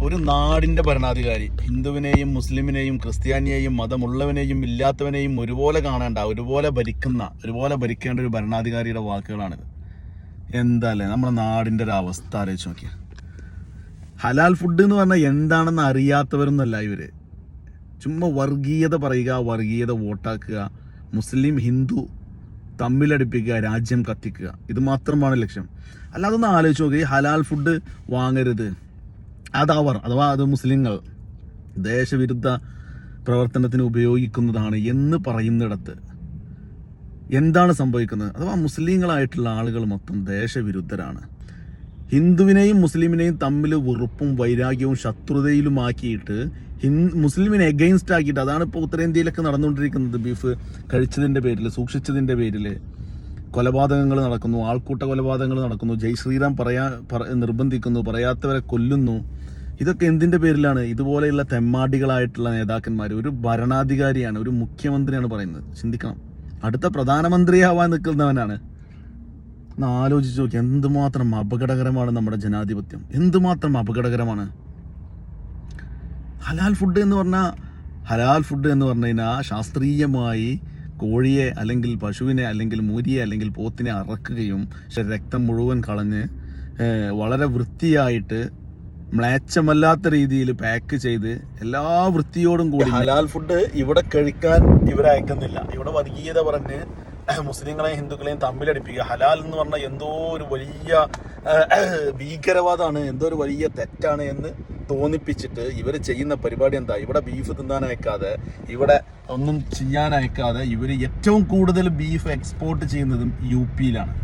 ഒരു നാടിന്റെ ഭരണാധികാരി ഹിന്ദുവിനെയും മുസ്ലിമിനെയും ക്രിസ്ത്യാനിയെയും മതമുള്ളവനെയും ഇല്ലാത്തവനെയും ഒരുപോലെ കാണേണ്ട ഒരുപോലെ ഭരിക്കുന്ന ഒരുപോലെ ഭരിക്കേണ്ട ഒരു ഭരണാധികാരിയുടെ വാക്കുകളാണിത്. എന്താല്ലേ? നമ്മുടെ നാടിന്റെ ഒരു അവസ്ഥ ആലോചിച്ച് നോക്കിയാൽ ഹലാൽ ഫുഡ് എന്ന് പറഞ്ഞാൽ എന്താണെന്ന് അറിയാത്തവരൊന്നല്ല ഇവർ ചുമ്മാ വർഗീയത പറയുക വർഗീയത വോട്ടാക്കുക മുസ്ലിം ഹിന്ദു തമ്മിലടിപ്പിക്കുക രാജ്യം കത്തിക്കുക. ഇത് മാത്രമാണ് ലക്ഷ്യം. അല്ലാതെ ഒന്ന് ആലോചിച്ച് നോക്കി ഹലാൽ ഫുഡ് വാങ്ങരുത്. അതവർ അഥവാ അത് മുസ്ലിങ്ങൾ ദേശവിരുദ്ധ പ്രവർത്തനത്തിന് ഉപയോഗിക്കുന്നതാണ് എന്ന് പറയുന്നിടത്ത് എന്താണ് സംഭവിക്കുന്നത്? അഥവാ മുസ്ലിങ്ങളായിട്ടുള്ള ആളുകൾ മൊത്തം ദേശവിരുദ്ധരാണ്. ഹിന്ദുവിനെയും മുസ്ലിമിനെയും തമ്മിൽ വെറുപ്പും വൈരാഗ്യവും ശത്രുതയിലുമാക്കിയിട്ട് ഹിന്ദു മുസ്ലിമിനെ എഗെയിൻസ്റ്റ് ആക്കിയിട്ട് അതാണ് ഇപ്പോൾ ഉത്തരേന്ത്യയിലൊക്കെ നടന്നുകൊണ്ടിരിക്കുന്നത് ബീഫ് കഴിച്ചതിന്റെ പേരിൽ സൂക്ഷിച്ചതിന്റെ പേരിൽ കൊലപാതകങ്ങൾ നടക്കുന്നു ആൾക്കൂട്ട കൊലപാതകങ്ങൾ നടക്കുന്നു ജയ് ശ്രീറാം പറയാ പറ- നിർബന്ധിക്കുന്നു പറയാത്തവരെ കൊല്ലുന്നു. ഇതൊക്കെ എന്തിന്റെ പേരിലാണ്? ഇതുപോലെയുള്ള തെമ്മാടികളായിട്ടുള്ള നേതാക്കന്മാർ ഒരു ഭരണാധികാരിയാണ് ഒരു മുഖ്യമന്ത്രിയാണ് പറയുന്നത്. ചിന്തിക്കണം. അടുത്ത പ്രധാനമന്ത്രിയാവാൻ നിൽക്കുന്നവനാണ്. ഒന്ന് ആലോചിച്ച് നോക്കി എന്തുമാത്രം അപകടകരമാണ് നമ്മുടെ ജനാധിപത്യം? എന്തുമാത്രം അപകടകരമാണ്? ഹലാൽ ഫുഡ് എന്ന് പറഞ്ഞാൽ ഹലാൽ ഫുഡ് എന്ന് പറഞ്ഞു കഴിഞ്ഞാൽ ശാസ്ത്രീയമായി കോഴിയെ അല്ലെങ്കിൽ പശുവിനെ അല്ലെങ്കിൽ മൂരിയെ അല്ലെങ്കിൽ പോത്തിനെ അറക്കുകയും രക്തം മുഴുവൻ കളഞ്ഞ് വളരെ വൃത്തിയായിട്ട് മ്ലേച്ഛമല്ലാത്ത രീതിയിൽ പാക്ക് ചെയ്ത് എല്ലാ വൃത്തിയോടും കൂടി ഹലാൽ ഫുഡ് ഇവിടെ കഴിക്കാൻ ഇവരയക്കുന്നില്ല ഇവിടെ വർഗീയത പറഞ്ഞ് മുസ്ലിങ്ങളെയും ഹിന്ദുക്കളെയും തമ്മിലടിപ്പിക്കുക. ഹലാൽ എന്ന് പറഞ്ഞാൽ എന്തോ ഒരു വലിയ ഭീകരവാദമാണ് എന്തോ ഒരു വലിയ തെറ്റാണ് എന്ന് തോന്നിപ്പിച്ചിട്ട് ഇവർ ചെയ്യുന്ന പരിപാടി എന്താ? ഇവിടെ ബീഫ് തിന്നാൻ അയക്കാതെ ഇവിടെ ഒന്നും ചെയ്യാൻ അയക്കാതെ ഇവർ ഏറ്റവും കൂടുതൽ ബീഫ് എക്സ്പോർട്ട് ചെയ്യുന്നതും യു പിയിലാണ്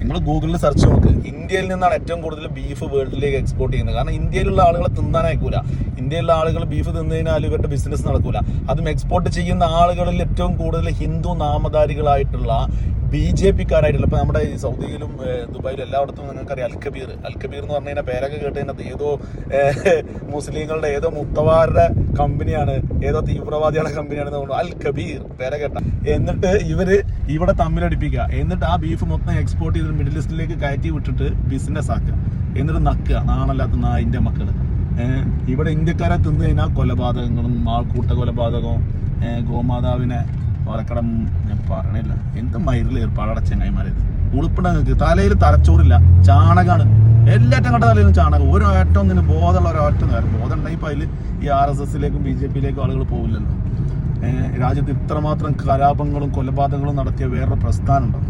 നിങ്ങൾ ഗൂഗിളിൽ സെർച്ച് നോക്ക്. ഇന്ത്യയിൽ നിന്നാണ് ഏറ്റവും കൂടുതൽ ബീഫ് വേൾഡിലേക്ക് എക്സ്പോർട്ട് ചെയ്യുന്നത്. കാരണം ഇന്ത്യയിലുള്ള ആളുകളെ തിന്നാൻ അയക്കൂല. ഇന്ത്യയിലുള്ള ആളുകൾ ബീഫ് തിന്നു കഴിഞ്ഞാൽ ഇവരുടെ ബിസിനസ് നടക്കൂല. അതും എക്സ്പോർട്ട് ചെയ്യുന്ന ആളുകളിൽ ഏറ്റവും കൂടുതൽ ഹിന്ദു നാമധാരികളായിട്ടുള്ള ബി ജെ പിക്കാരായിട്ടുള്ള ഇപ്പൊ നമ്മുടെ ഈ സൗദിയിലും ദുബായിലും എല്ലായിടത്തും നിങ്ങൾക്കറിയാം അൽ കബീർ അൽ കബീർ എന്ന് പറഞ്ഞു കഴിഞ്ഞാൽ പേരൊക്കെ കേട്ട് കഴിഞ്ഞാൽ ഏതോ മുസ്ലിങ്ങളുടെ ഏതോ മുത്തവാരുടെ കമ്പനിയാണ് ഏതോ തീവ്രവാദികളുടെ കമ്പനിയാണെന്ന് തോന്നുന്നു. അൽ കബീർ പേര കേട്ട. എന്നിട്ട് ഇവർ ഇവിടെ തമ്മിലടിപ്പിക്കുക. എന്നിട്ട് ആ ബീഫ് മൊത്തം എക്സ്പോർട്ട് ചെയ്ത് മിഡിൽ ഈസ്റ്റിലേക്ക് കയറ്റി വിട്ടിട്ട് ബിസിനസ് ആക്കുക. എന്നിട്ട് നക്കുക. നാണല്ലാത്ത നായിന്റെ മക്കൾ ഇവിടെ ഇന്ത്യക്കാരെ തിന്നു കഴിഞ്ഞാൽ കൊലപാതകങ്ങളും ആൾക്കൂട്ട കൊലപാതകവും ഗോമാതാവിനെ പാലക്കടം ഞാൻ പറയണില്ല. എന്ത് മയിലിൽ ഏർപ്പാടട ചെങ്ങായിമാരത് ഉളുപ്പിട നിങ്ങൾക്ക് തലയിൽ തലച്ചോറില്ല. ചാണകമാണ് എല്ലാറ്റം കണ്ട തലയിലും ചാണകം. ഒരു ഏറ്റവും ഇങ്ങനെ ബോധമുള്ള ഒരൊറ്റ നേരം ബോധം ഉണ്ടെങ്കിൽ അതിൽ ഈ ആർ എസ് എസിലേക്കും ബി ജെ പിയിലേക്കും ആളുകൾ പോകില്ലല്ലോ രാജ്യത്ത് ഇത്രമാത്രം കലാപങ്ങളും കൊലപാതകങ്ങളും നടത്തിയ വേറൊരു പ്രസ്ഥാനം ഉണ്ടോ?